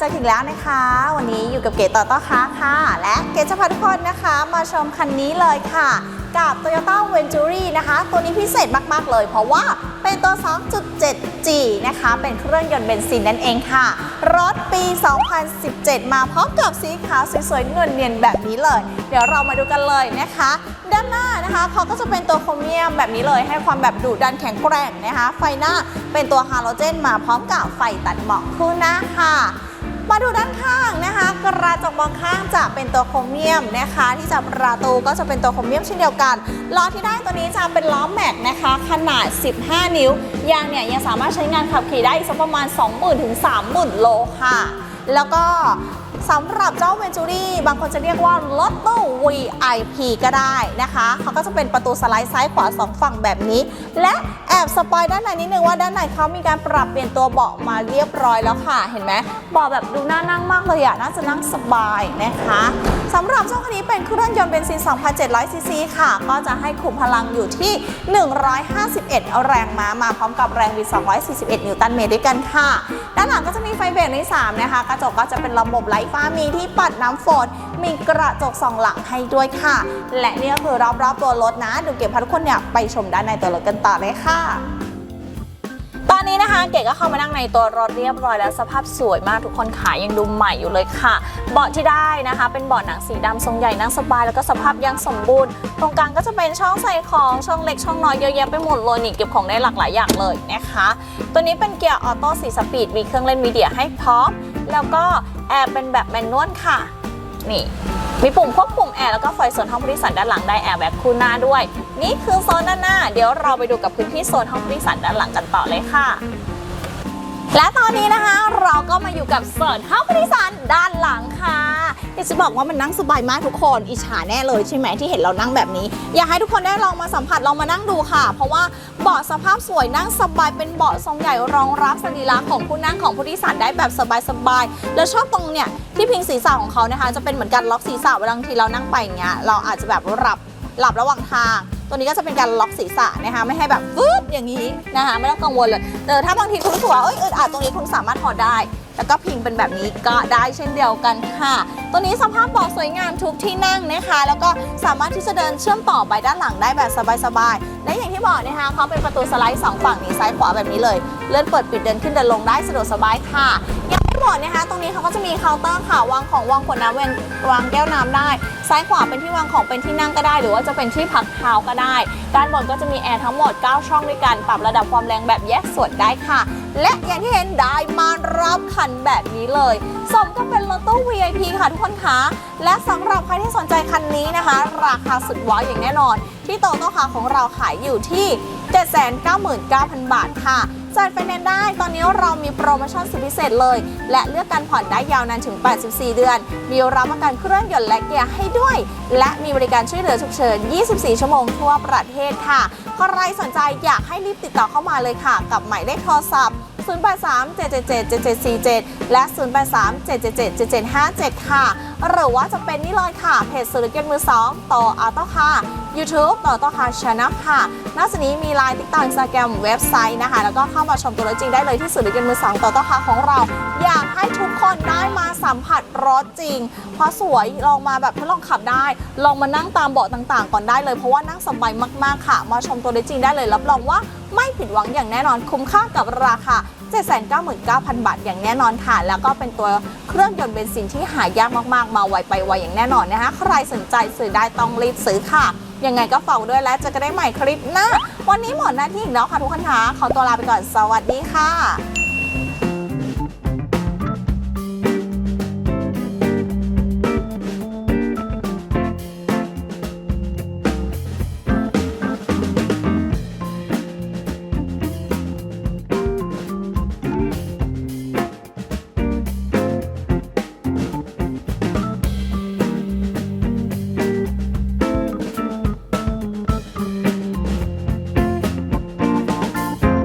เจอกันแล้วนะคะ วันนี้อยู่กับเกตต่อต้อค้าค่ะ และเกตจะพาทุกคนนะคะ มาชมคันนี้เลยค่ะ กับ Toyota Venturi นะคะ ตัวนี้พิเศษมาก ๆ เลย เพราะว่าเป็นตัว 2.7G นะคะ เป็นเครื่องยนต์เบนซินนั่นเองค่ะ รถปี 2017 มาพร้อมกับสีขาวสวยๆเงินเนียนแบบนี้เลย เดี๋ยวเรามาดูกันเลยนะคะ ด้านหน้านะคะเขาก็จะเป็นตัวโครเมียมแบบนี้เลย ให้ความแบบดุดันแข็งแกร่งนะคะ ไฟหน้าเป็นตัวฮาโลเจนมาพร้อมกับไฟตัดหมอกคู่หน้าค่ะ มาดูด้านข้างนะคะ กระจกมองข้างจะเป็นตัวโครเมียมนะคะ ที่จับประตูก็จะเป็นตัวโครเมียมเช่นเดียวกันล้อที่ได้ตัวนี้จะเป็นล้อแม็กนะคะ ขนาด 15 นิ้วยางเนี่ยยังสามารถใช้งานขับขี่ได้อีกสักประมาณ 20,000ถึง30,000 โลค่ะ แล้วก็ สำหรับเจ้าเวนจูรี่บางคนจะเรียกว่ารถตู้ VIP ก็ได้นะคะเขาก็จะเป็นประตูสไลด์ซ้ายขวาสองฝั่งแบบนี้ และแอบสปอยด้านในนิดนึงว่าด้านในเขามีการปรับเปลี่ยนตัวเบาะมาเรียบร้อยแล้วค่ะ เห็นไหมเบาะแบบดูน่านั่งมากเลยอะน่าจะนั่งสบายนะคะสำหรับเจ้าคันนี้เป็นเครื่องยนต์เบนซิน 2,700 ซีซีค่ะ ก็จะให้ขุมพลังอยู่ที่ 151 แรงม้ามาพร้อมกับแรงบิด 241 นิวตันเมตรด้วยกันค่ะ ด้านหลังก็จะมีไฟเบรกใน3นะคะ กระจกก็จะเป็นระบบไลฟ้ามีที่ปัดน้ำฝน มีกระจกสองหลังให้ด้วยค่ะ และนี่ก็คือรอบๆตัวรถนะเดูเก็บพาทุกคนเนี่ยไปชมด้านในตัวรถกันต่อเลยค่ะตอนนี้นะคะเก๋ก็เข้ามานั่งในตัวรถเรียบร้อยแล้วสภาพสวยมากทุกคนขายยังดูใหม่อยู่เลยค่ะ เบาะที่ได้นะคะ เป็นเบาะหนังสีดำทรงใหญ่นั่งสบายแล้วก็สภาพยังสมบูรณ์ ตรงกลางก็จะเป็นช่องใส่ของช่องเล็กช่องน้อยเยอะแยะไปหมดเลยนี่เก็บของได้หลากหลายอย่างเลยนะคะ ตัวนี้เป็นเกียร์ออโต้สีสปีดมีเครื่องเล่นมีเดียให้พร้อม แล้วก็แอร์เป็นแบบแมนนวลค่ะ นี่ มีปุ่มควบคุมแอร์แล้วก็ไฟส่วนห้องผู้โดยสารด้านหลังได้แอร์แบ็คคู่หน้าด้วย นี่คือโซนด้านหน้า เดี๋ยวเราไปดูกับพื้นที่โซนห้องผู้โดยสารด้านหลังกันต่อเลยค่ะและตอนนี้นะคะเราก็มาอยู่กับโซนห้องผู้โดยสารด้านหลังค่ะ อยากจะบอกว่ามันนั่งสบายมากทุกคน อิจฉาแน่เลยใช่ไหมที่เห็นเรานั่งแบบนี้ อยากให้ทุกคนได้ลองมาสัมผัสลองมานั่งดูค่ะ เพราะว่าเบาะสภาพสวยนั่งสบายเป็นเบาะทรงใหญ่รองรับสรีระของผู้นั่งของผู้โดยสารได้แบบสบายๆแล้วชอบตรงเนี่ยที่พิงศีรษะของเขานะคะ จะเป็นเหมือนการล็อกศีรษะเวลาบางทีเรานั่งไปอย่างเงี้ยเราอาจจะแบบหลับหลับระหว่างทาง ตัวนี้ก็จะเป็นการล็อกศีรษะนะคะ ไม่ให้แบบฟึบอย่างนี้นะคะ ไม่ต้องกังวลเลยแต่ถ้าบางทีคุณรู้สึกว่าเอ้ยอึดอัดตรงนี้คุณสามารถถอดได้ แล้วก็พิงเป็นแบบนี้ก็ได้เช่นเดียวกันค่ะ ตัวนี้สภาพเบาะสวยงามทุกที่นั่งนะคะ แล้วก็สามารถที่จะเดินเชื่อมต่อไปด้านหลังได้แบบสบายๆ และอย่างที่บอกนะคะเขาเป็นประตูสไลด์สองฝั่งนี้ซ้ายขวาแบบนี้เลย เลื่อนเปิดปิดเดินขึ้นเดินลงได้สะดวกสบายค่ะยังไม่หมดนะคะ ตรงนี้เขาก็จะมีเคาน์เตอร์ค่ะวางของวางขวดน้ำเวนวางแก้วน้ำได้ ซ้ายขวาเป็นที่วางของเป็นที่นั่งก็ได้ หรือว่าจะเป็นที่พักเท้าก็ได้ ด้านบนก็จะมีแอร์ทั้งหมด 9 ช่องด้วยกัน ปรับระดับความแรงแบบแยกส่วนได้ค่ะ และอย่างที่เห็นได้มารับคันแบบนี้เลย สมก็เป็นรถตู้ VIP ค่ะทุกคนคะและสำหรับใครที่สนใจคันนี้นะคะ ราคาสุดว้าวอย่างแน่นอน ที่โตโต้คาของเราขายอยู่ที่ 799,000 บาทค่ะ จัดไฟแนนซ์ได้ ตอนนี้เรามีโปรโมชั่นสุดพิเศษเลย และเลือกการผ่อนได้ยาวนานถึง 84 เดือน มีรับประกันเครื่องยนต์และเกียร์ให้ด้วย และมีบริการช่วยเหลือฉุกเฉิน 24 ชั่วโมงทั่วประเทศค่ะ ใครสนใจอยากให้รีบติดต่อเข้ามาเลยค่ะ กับหมายเลขโทรศัพท์083 777 7747 และ 083 777 7757 ค่ะ หรือว่าจะเป็นนี่เลยค่ะ เพจสุริยรติมือสองต่ออัลโต้ค่ะ YouTube ต่อต่อค่ะช anel ค่ะนอกจากนี้มีไลน์ติ๊กต็อกอินสตาแกรมเว็บไซต์นะคะ แล้วก็เข้ามาชมตัวรถจริงได้เลยที่สุริเกียรติมือสองต่อต่อค่ะของเรา อยากให้ทุกคนได้มาสัมผัสรถจริง เพราะสวยลองมาแบบทดลองขับได้ ลองมานั่งตามเบาะต่างๆ ก่อนได้เลย เพราะว่านั่งสบายมากๆค่ะ มาชมตัวรถจริงได้เลยรับรองว่าไม่ผิดหวังอย่างแน่นอนคุ้มค่ากับราคา799,000 บาทอย่างแน่นอนค่ะ แล้วก็เป็นตัวเครื่องยนต์เบนซินที่หายากมากๆ มาไวไปไวอย่างแน่นอนนะคะ ใครสนใจซื้อได้ต้องรีบซื้อค่ะ ยังไงก็ฝากด้วยและเจอกันได้ใหม่คลิปหน้า วันนี้หมดหน้าที่อีกแล้วค่ะทุกคนคะขอตัวลาไปก่อนสวัสดีค่ะ